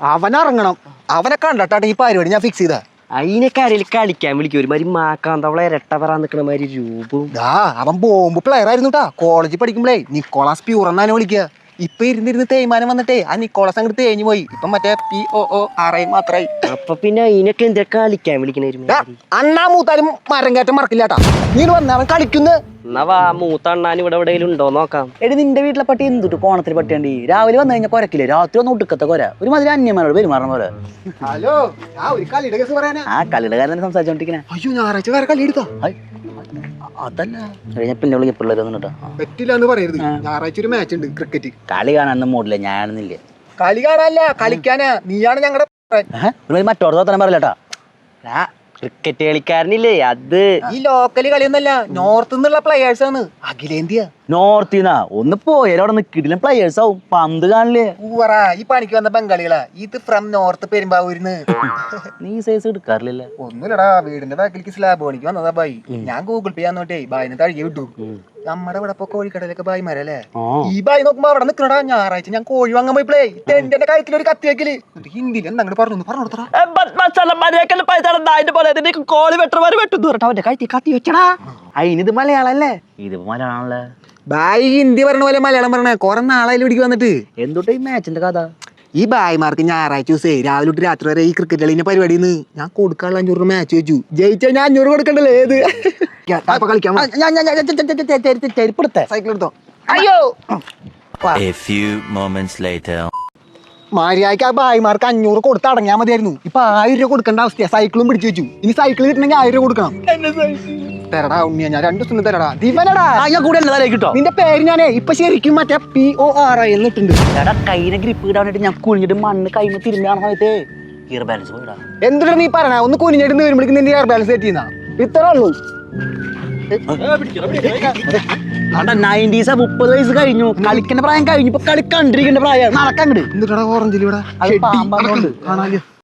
അവൻ ഇറങ്ങണം അവനെ കണ്ടിട്ടാണ് ഈ പരിപാടി ഞാൻ ഫിക്സ് ചെയ്താ. അതിനൊക്കെ ആരെങ്കിലും കളിക്കാൻ വിളിക്കും. ഒരുമാതിരി മാക്കാന്തവളെ ഇരട്ട പറയാൻ മാതിരി രൂപവും ആ അവൻ ബോംബ് പ്ലെയർ ആയിരുന്നു കേട്ടാ കോളേജിൽ പഠിക്കുമ്പോഴേ നിക്കോളാസ് പ്യൂർ എന്നാണ് വിളിക്കുക ഇപ്പൊ ഇരുന്നിരുന്ന് തേയ്മാനം വന്നിട്ടേ ആ നിക്കോളസ് അങ്ങോട്ട് തേഞ്ഞു പോയി. ഇപ്പൊ മറ്റേ പി ഒ ഒ ആറായി മാത്രായി. അപ്പൊ പിന്നെ ഇതിനൊക്കെ എന്തൊക്കെ കളിക്കാൻ വിളിക്കണ അണ്ണാ മൂത്താലും മരം കയറ്റം മറക്കില്ലാട്ടാ. നീ വന്നാ കളിക്കുന്നു. എന്നാ വാ മൂത്തണ്ണാൻ ഇവിടെ എവിടെയെങ്കിലും ഉണ്ടോ നോക്കാം. എടി നിന്റെ വീട്ടിലെ പട്ടി എന്തുട്ട് കോണത്തിൽ പട്ടിയുണ്ട്? രാവിലെ വന്നു കഴിഞ്ഞാൽ കുരക്കില്ലേ? രാത്രി ഒന്ന് ഒടുക്കത്തെ ഒരു മതിരി അന്യന്മാരോട് പെരുമാറണ പോലെ. ഹലോ ആ ഒരു കളിയുടെ കേസ് പറയാനാ. ആ കളിയുടെ കാര്യം സംസാരിച്ചോണ്ടിരിക്കണേ. അയ്യോ ഞായറാഴ്ച വേറെ കളി എടുത്താ. അതല്ല. കഴിഞ്ഞ പിന്നെ പിള്ളേർ കേട്ടോ പറ്റില്ല എന്ന് പറയരുത്. ഞായറാഴ്ച ഒരു മാച്ച് ഉണ്ട് ക്രിക്കറ്റ് കളി കാണാനൊന്നും മൂടില്ല ഞാനൊന്നില്ല കളി കാണാനല്ല കളിക്കാനാ. നീയാണ് ഞങ്ങളുടെ ഒരു മറ്റോടത്തോ തന്നെ പറയില്ല കേട്ടോ ക്രിക്കറ്റ് കളിക്കാരനില്ലേ? അത് ഈ ലോക്കൽ കളിയൊന്നല്ല നോർത്ത് നിന്നുള്ള പ്ലെയേഴ്സ് ആണ്. അഖിലേന്ത്യ. നോർത്തിന്നാ ഒന്ന് പോയാലും അവിടെ നിൽക്കിട്ടില്ല പ്ലേയേഴ്സ് ആവും. പന്ത് കാണില്ലേ? ഊവറ ഈ പണിക്ക് വന്ന ബംഗാളികളാ. ഇത് ഫ്രം നോർത്ത് പെരുമ്പാവൂരിന്ന്. നീ സൈസ് എടുക്കാറില്ല ഒന്നുമില്ലടാ വീടിന്റെ ബാക്കിലേക്ക് സ്ലാബ് പണിക്ക് വന്നതാ ബായി ഞാൻ ഗൂഗിൾ പേ ആന്നോട്ടേ ബായിന് തഴുകി വിട്ടു. നമ്മുടെ ഇവിടെ ഇപ്പൊ കോഴിക്കടയിലൊക്കെ ബായിമാരല്ലേ ഈ ബായി നോക്കുമ്പോ അവിടെ നിക്കണടാ ഞായറാഴ്ച ഞാൻ കോഴി വാങ്ങാൻ പോയിപ്പോഴേ ടെന്റിന്റെ കയറ്റിൽ ഒരു കത്തി വെക്കൽ. എന്നിട്ട് ഹിന്ദിയിൽ എന്താ അങ്ങോട്ട് പറഞ്ഞു പറഞ്ഞു കൊടുത്തടാ. കോളി വെട്ടർമാര് വെട്ടുന്നു പറഞ്ഞിട്ട് അവന്റെ കഴുത്തി കത്തി വെച്ചടാ. അതിനിത് മലയാളല്ലേ? ഇത് മലയാളല്ലേ ബായി ഹിന്ദി പറഞ്ഞ പോലെ മലയാളം പറഞ്ഞ. കുറെ നാളായാലും ഇടിക്ക് വന്നിട്ട്. എന്തുട്ടാ ഈ മാച്ചിന്റെ കഥ? ഈ ബായിമാർക്ക് ഞായറാഴ്ച ദിവസേ രാവിലെ തൊട്ട് രാത്രി വരെ ഈ ക്രിക്കറ്റ് കളിന്റെ പരിപാടിന്ന് ഞാൻ കൊടുക്കാനുള്ള അഞ്ഞൂറ് രൂപ മാച്ച് വെച്ചു. ജയിച്ചാൽ ഞാൻ അഞ്ഞൂറ് കൊടുക്കണ്ടല്ലേ ഏത്. ചെരുപ്പെടുത്തേ സൈക്കിൾ എടുത്തോ? അയ്യോ. A few moments later. മാരിയായിക്ക് ആ ഭായിമാർക്ക് അഞ്ഞൂറ് കൊടുത്ത് അടങ്ങിയാൽ മതിയായിരുന്നു. ഇപ്പൊ ആയിരം രൂപ കൊടുക്കേണ്ട അവസ്ഥയാ. സൈക്കിളും പിടിച്ചു വെച്ചു. ഇനി സൈക്കിൾ കിട്ടണമെങ്കിൽ ആയിരം രൂപ കൊടുക്കണം. തരടാ ഉണ്ണിയ ഞാൻ രണ്ടു ദിവസം തരടാ. ദിവനടാ. ഞാൻ കൂടെ കിട്ടോ? നിന്റെ പേര് ഞാനേ ഇപ്പൊ ശരിക്കും മറ്റേ പി ഒ ആർ ഐ എന്നിട്ടുണ്ട് എടാ കൈനെ ഗ്രിപ്പ് ഇടാൻ വേണ്ടിട്ട് ഞാൻ കുഴിഞ്ഞിട്ട് മണ്ണ് കൈമ തിരുമ്പാണ് സമയത്ത് ഗിയർ ബാലൻസ് പോയിടാ നീ പറയണ? ഒന്ന് കുഞ്ഞിട്ട് വരുമ്പോഴേക്കും നിന്റെ എയർ ബാലൻസ് സെറ്റ് ഇത്രേ ഉള്ളൂ. നയന്റീസ് മുപ്പത് വയസ്സ് കഴിഞ്ഞു. കളിക്കേണ്ട പ്രായം കഴിഞ്ഞു. ഇപ്പൊ കളിക്കണ്ടിരിക്കേണ്ട പ്രായം നടക്കാൻ ഓറഞ്ചിൽ ഇവിടെ.